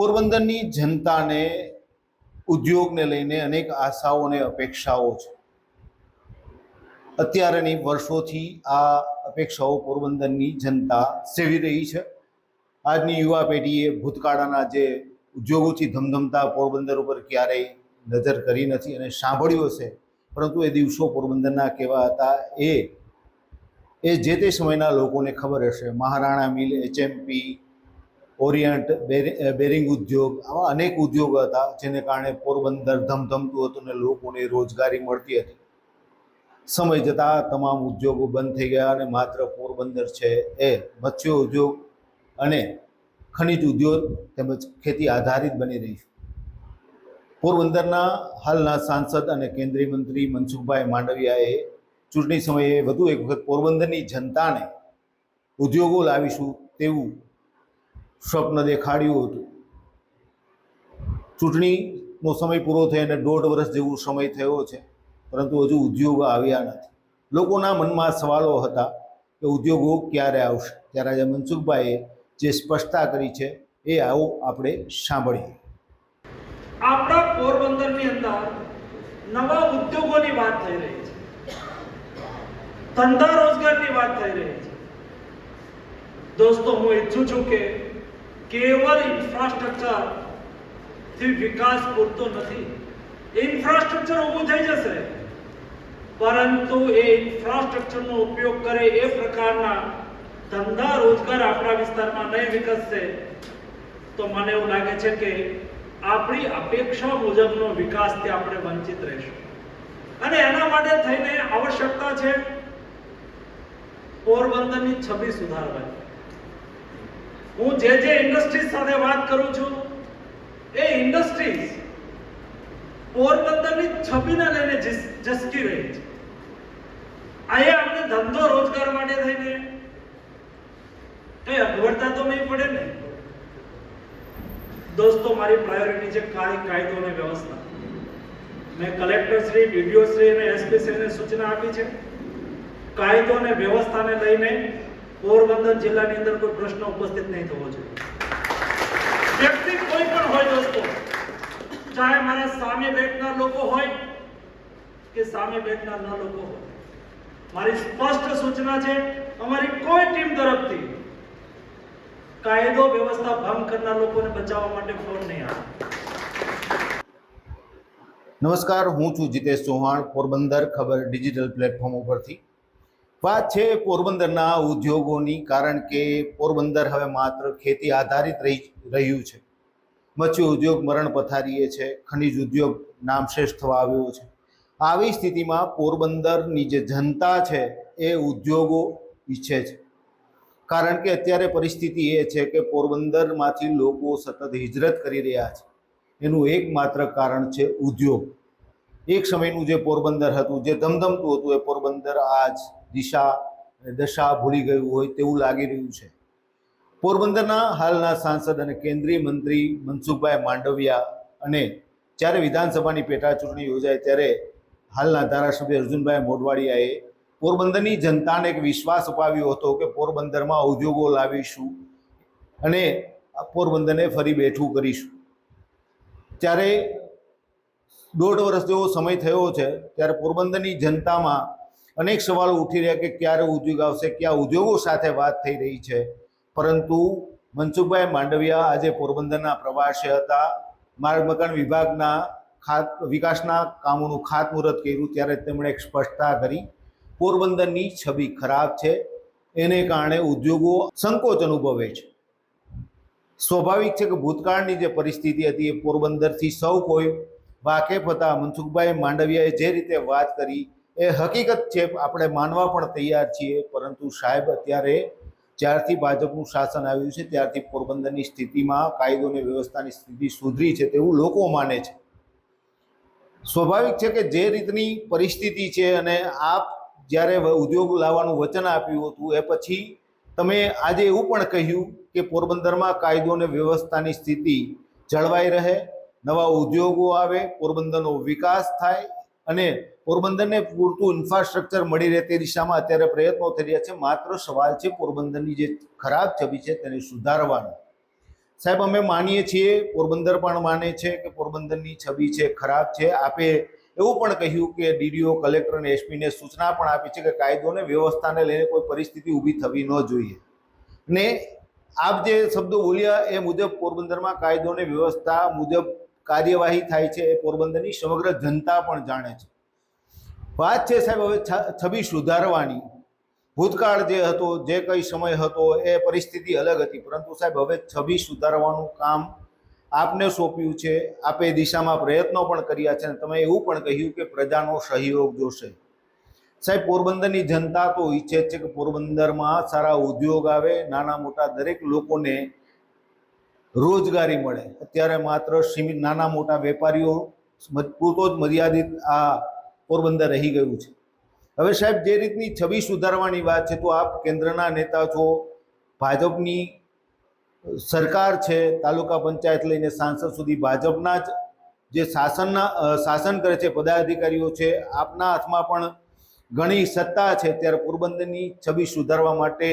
પોરબંદરની જનતાને, ઉદ્યોગને લઈને અનેક આશાઓ અને અપેક્ષાઓ છે. અત્યારેની વર્ષોથી આ અપેક્ષાઓ પોરબંદરની જનતા સેવી રહી છે. આજની યુવા પેઢીએ ભૂતકાળના જે ઉદ્યોગોથી ધમધમતા પોરબંદર ઉપર ક્યારેય નજર કરી નથી અને સાંભળ્યું હશે, પરંતુ એ દિવસો પોરબંદરના કેવા હતા એ એ જે તે સમયના લોકોને ખબર હશે. મહારાણા મિલ, એચએમપી ઓરિયન્ટ બેરિ- બેરિંગ ઉદ્યોગ, આવા અનેક ઉદ્યોગ હતા જેને કારણે પોરબંદર ધમધમતું હતું ને લોકોને રોજગારી મળતી હતી. સમય જતાં તમામ ઉદ્યોગો બંધ થઈ ગયા અને માત્ર પોરબંદર છે એ મત્સ્ય ઉદ્યોગ અને ખનિજ ઉદ્યોગ તેમજ ખેતી આધારિત બની રહી છે. પોરબંદરના હાલના સાંસદ અને કેન્દ્રીય મંત્રી મનસુખભાઈ માંડવિયાએ ચૂંટણી સમયે વધુ એક વખત પોરબંદરની જનતાને ઉદ્યોગો લાવીશું તેવું સ્વપ્ન દેખાડ્યું હતું. ચૂંટણીનો સમય પૂરો થઈને દોઢ વર્ષ જેવું સમય થયો છે, પરંતુ હજુ ઉદ્યોગો આવ્યા નથી. લોકોના મનમાં સવાલો હતા કે ઉદ્યોગો ક્યારે આવશે? ત્યારે આજે મનસુખભાઈએ જે સ્પષ્ટતા કરી છે, એ આવો આપણે સાંભળીએ. આપણા પોરબંદરની અંદર નવા ઉદ્યોગોની વાત થઈ રહી છે. ધંધા રોજગારની વાત થઈ રહી છે. દોસ્તો, હું ઈચ્છું છું કે કેવળ ઇન્ફ્રાસ્ટ્રક્ચરથી વિકાસ પૂરતો નથી. ઇન્ફ્રાસ્ટ્રક્ચર ઊભું થઈ જશે. પરંતુ એ ઇન્ફ્રાસ્ટ્રક્ચરનો ઉપયોગ કરે એ પ્રકારના ધંધા રોજગાર આપણા વિસ્તારમાં નહીં વિકસશે, તો મને એવું લાગે છે કે આપણી અપેક્ષા મુજબનો વિકાસથી આપણે વંચિત રહીશું. અને એના માટે થઈને આવશ્યકતા છે, પોરબંદરની છબી સુધારવાની. હું જે જે ઇન્ડસ્ટ્રીઝ સાથે વાત કરું છું, એ ઇન્ડસ્ટ્રીઝ પોરબંદરની છબીને લઈને જસ- જસકી રહી છે. અહીંયા આપણે ધંધો રોજગાર માટે થઈને કઈ અગવડતા તો નહીં પડે ને? દોસ્તો, મારી પ્રાયોરિટી છે કાય કાયદો અને વ્યવસ્થા. મેં કલેક્ટર શ્રી ડીડીઓ શ્રી અને એસપી શ્રીને સૂચના આપી છે. કાયદો અને વ્યવસ્થાને લઈને પોરબંદર જિલ્લાની અંદર કોઈ પ્રશ્ન ઉપસ્થિત નહીં થવો જોઈએ. વ્યક્તિ કોઈ પણ હોય દોસ્તો ચાહે મારા સામે બેઠનાર લોકો હોય કે સામે બેઠનાર ન લોકો હોય મારી સ્પષ્ટ સૂચના છે અમારી કોઈ ટીમ તરફથી કાયદો વ્યવસ્થા ભંગ કરનાર લોકોને બચાવવા માટે ફોન નહીં આવે. નમસ્કાર હું છું જીતેશ ચૌહાણ પોરબંદર ખબર ડિજિટલ પ્લેટફોર્મ ઉપરથી. વાત છે પોરબંદરના ઉદ્યોગોની, કારણ કે પોરબંદર હવે માત્ર ખેતી આધારિત રહી રહ્યું છે. મત્સ્ય ઉદ્યોગ મરણ પથારીએ છે, ખનિજ ઉદ્યોગ નામશેષ થવા આવ્યો છે. આવી સ્થિતિમાં પોરબંદરની જે જનતા છે, એ ઉદ્યોગો ઈચ્છે છે. કારણ કે અત્યારે પરિસ્થિતિ એ છે કે પોરબંદરમાંથી લોકો સતત હિજરત કરી રહ્યા છે. એનું એકમાત્ર કારણ છે ઉદ્યોગ. એક સમયનું જે પોરબંદર હતું, જે ધમધમતું હતું, એ પોરબંદર આજ દિશા દશા ભૂલી ગયું હોય તેવું લાગી રહ્યું છે. પોરબંદરના હાલના સાંસદ અને કેન્દ્રીય મંત્રી મનસુખભાઈ માંડવિયા અને જ્યારે વિધાનસભાની પેટા ચૂંટણી યોજાય ત્યારે હાલના ધારાસભ્ય અર્જુનભાઈ મોઢવાડિયાએ પોરબંદરની જનતાને એક વિશ્વાસ અપાવ્યો હતો કે પોરબંદરમાં ઉદ્યોગો લાવીશું અને પોરબંદરને ફરી બેઠું કરીશું. ત્યારે દોઢ વર્ષ જેવો સમય થયો છે, ત્યારે પોરબંદરની જનતામાં અનેક સવાલો ઉઠી રહ્યા કે ક્યારે ઉદ્યોગ આવશે, ક્યાં ઉદ્યોગો સાથે વાત થઈ રહી છે. પરંતુ મનસુખભાઈ માંડવિયા આજે પોરબંદરના પ્રવાસે હતા. માર્ગ મકાન વિભાગના ખાત, વિકાસના કામોનું ખાતમુહૂર્ત કર્યું, ત્યારે તેમણે એક સ્પષ્ટતા કરી, પોરબંદરની છબી ખરાબ છે, એને કારણે ઉદ્યોગો સંકોચ અનુભવે છે. સ્વાભાવિક છે કે ભૂતકાળની જે પરિસ્થિતિ હતી, એ પોરબંદરથી સૌ કોઈ વાકેફ હતા. મનસુખભાઈ માંડવિયાએ જે રીતે વાત કરી, એ હકીકત છે, આપણે માનવા પણ તૈયાર છીએ. પરંતુ સાહેબ, અત્યારે જ્યારથી ભાજપનું શાસન આવ્યું છે, ત્યારથી પોરબંદરની સ્થિતિમાં કાયદો અને વ્યવસ્થાની સ્થિતિ સુધરી છે તેવું લોકો માને છે. સ્વાભાવિક છે કે જે રીતની પરિસ્થિતિ છે અને આપ જ્યારે ઉદ્યોગ લાવવાનું વચન આપ્યું હતું, એ પછી તમે આજે એવું પણ કહ્યું કે પોરબંદરમાં કાયદો અને વ્યવસ્થાની સ્થિતિ જળવાઈ રહે નવા ઉદ્યોગો આવે, પોરબંદરનો વિકાસ થાય અને પોરબંદરને પૂરતું ઇન્ફ્રાસ્ટ્રક્ચર મળી રહે તે દિશામાં અત્યારે પ્રયત્નો થઈ રહ્યા છે. માત્ર સવાલ છે પોરબંદરની જે ખરાબ છબી છે તેને સુધારવાનો. સાહેબ, અમે માનીએ છીએ, પોરબંદર પણ માને છે કે પોરબંદરની છબી છે ખરાબ છે. આપે એવું પણ કહ્યું કે ડીડીઓ, કલેક્ટર અને એસપીને સૂચના પણ આપી છે કે કાયદો અને વ્યવસ્થાને લઈને કોઈ પરિસ્થિતિ ઊભી થવી ન જોઈએ. ને આપ જે શબ્દો બોલ્યા એ મુજબ પોરબંદરમાં કાયદો અને વ્યવસ્થા મુજબ કાર્યવાહી થાય છે એ પોરબંદરની સમગ્ર જનતા પણ જાણે છે. વાત છે સાહેબ હવે છબી સુધારવાની. ભૂતકાળ જે હતો, જે કઈ સમય હતો, એ પરિસ્થિતિ અલગ હતી. પરંતુ સાહેબ હવે છબી સુધારવાનું કામ આપને સોંપ્યું છે. આપે દિશામાં પ્રયત્નો પણ કર્યા છે અને તમે એવું પણ કહ્યું કે પ્રજાનો સહયોગ જોશે. સાહેબ, પોરબંદરની જનતા તો ઈચ્છે છે કે પોરબંદરમાં સારા ઉદ્યોગ આવે નાના મોટા દરેક લોકોને રોજગારી મળે. અત્યારે માત્ર સીમિત નાના મોટા વેપારીઓ પૂરતો જ મર્યાદિત આ પોરબંદર રહી ગયું છે. હવે સાહેબ, જે રીતની છબી સુધારવાની વાત છે, તો આપ કેન્દ્રના નેતા છો, ભાજપની સરકાર છે, તાલુકા પંચાયત લઈને સાંસદ સુધી ભાજપના જ જે શાસનના શાસન કરે છે, પદાધિકારીઓ છે, આપના હાથમાં પણ ઘણી સત્તા છે. ત્યારે પોરબંદરની છબી સુધારવા માટે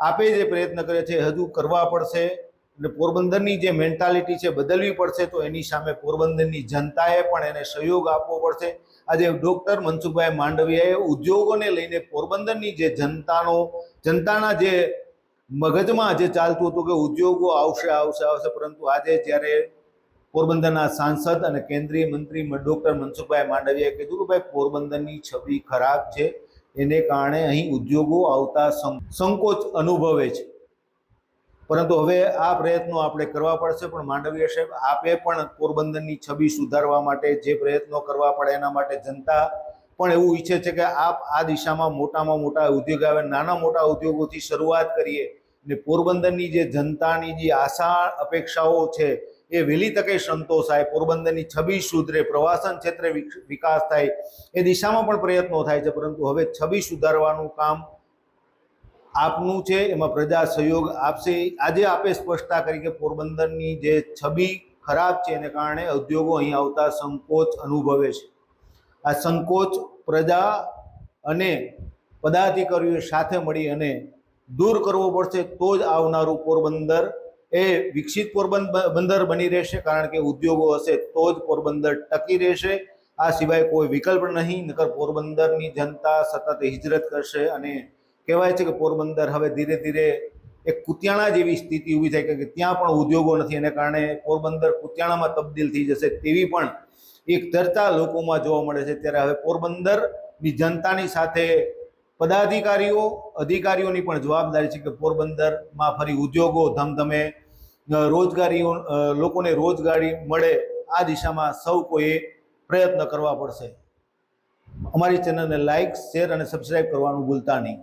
આપે જે પ્રયત્ન કરે છે, હજુ કરવા પડશે. અને પોરબંદરની જે મેન્ટાલિટી છે બદલવી પડશે તો એની સામે પોરબંદરની જનતાએ પણ એને સહયોગ આપવો પડશે. આજે ડૉક્ટર મનસુખભાઈ માંડવિયાએ ઉદ્યોગોને લઈને પોરબંદરની જે જનતાનો, જનતાના જે મગજમાં જે ચાલતું હતું કે ઉદ્યોગો આવશે આવશે આવશે, પરંતુ આજે જ્યારે પોરબંદરના સાંસદ અને કેન્દ્રીય મંત્રી ડૉક્ટર મનસુખભાઈ માંડવિયાએ કીધું કે ભાઈ પોરબંદરની છબી ખરાબ છે. એને કારણે અહીં ઉદ્યોગો આવતા સંકોચ અનુભવે છે. પરંતુ હવે આ પ્રયત્નો આપણે કરવા પડશે, પણ માંડવીય સાહેબ, આપે પણ પોરબંદરની છબી સુધારવા માટે જે પ્રયત્નો કરવા પડે એના માટે જનતા પણ એવું ઈચ્છે છે કે આપ આ દિશામાં મોટામાં મોટા ઉદ્યોગ આવે, નાના મોટા ઉદ્યોગોથી શરૂઆત કરીએ ને પોરબંદરની જે જનતાની જે આશા, અપેક્ષાઓ છે એ વહેલી તકે સંતોષાય, પોરબંદરની છબી સુધરે, પ્રવાસન ક્ષેત્રે વિક- વિકાસ થાય, એ દિશામાં પણ પ્રયત્નો થાય છે, પરંતુ હવે છબી સુધારવાનું કામ આપનું છે, એમાં પ્રજા સહયોગ આપશે. આજે આપે સ્પષ્ટતા કરી કે પોરબંદરની જે છબી ખરાબ છે, એને કારણે ઉદ્યોગો અહીં આવતા સંકોચ અનુભવે છે. આ સંકોચ પ્રજા અને પદાધિકારીઓ સાથે મળી અને દૂર કરવો પડશે, તો જ આવનારું પોરબંદર એ વિકસિત પોરબંદર બંદર બની રહેશે. કારણ કે ઉદ્યોગો હશે, તો જ પોરબંદર ટકી રહેશે. આ સિવાય કોઈ વિકલ્પ નહીં, નકર પોરબંદરની જનતા સતત હિજરત કરશે અને કહેવાય છે કે પોરબંદર હવે ધીરે ધીરે એક કુતિયાણા જેવી સ્થિતિ ઊભી થાય કે ત્યાં પણ ઉદ્યોગો નથી એને કારણે પોરબંદર કુતિયાણામાં તબદીલ થઈ જશે તેવી પણ એક ચર્ચા લોકોમાં જોવા મળે છે. ત્યારે હવે પોરબંદરની જનતાની સાથે પદાધિકારીઓ, અધિકારીઓની પણ જવાબદારી છે કે પોરબંદરમાં ફરી ઉદ્યોગો ધમધમે રોજગારીઓ લોકોને રોજગારી મળે આ દિશામાં સૌ કોઈએ પ્રયત્ન કરવા પડશે. અમારી ચેનલને લાઇક શેર અને સબસ્ક્રાઈબ કરવાનું ભૂલતા નહીં.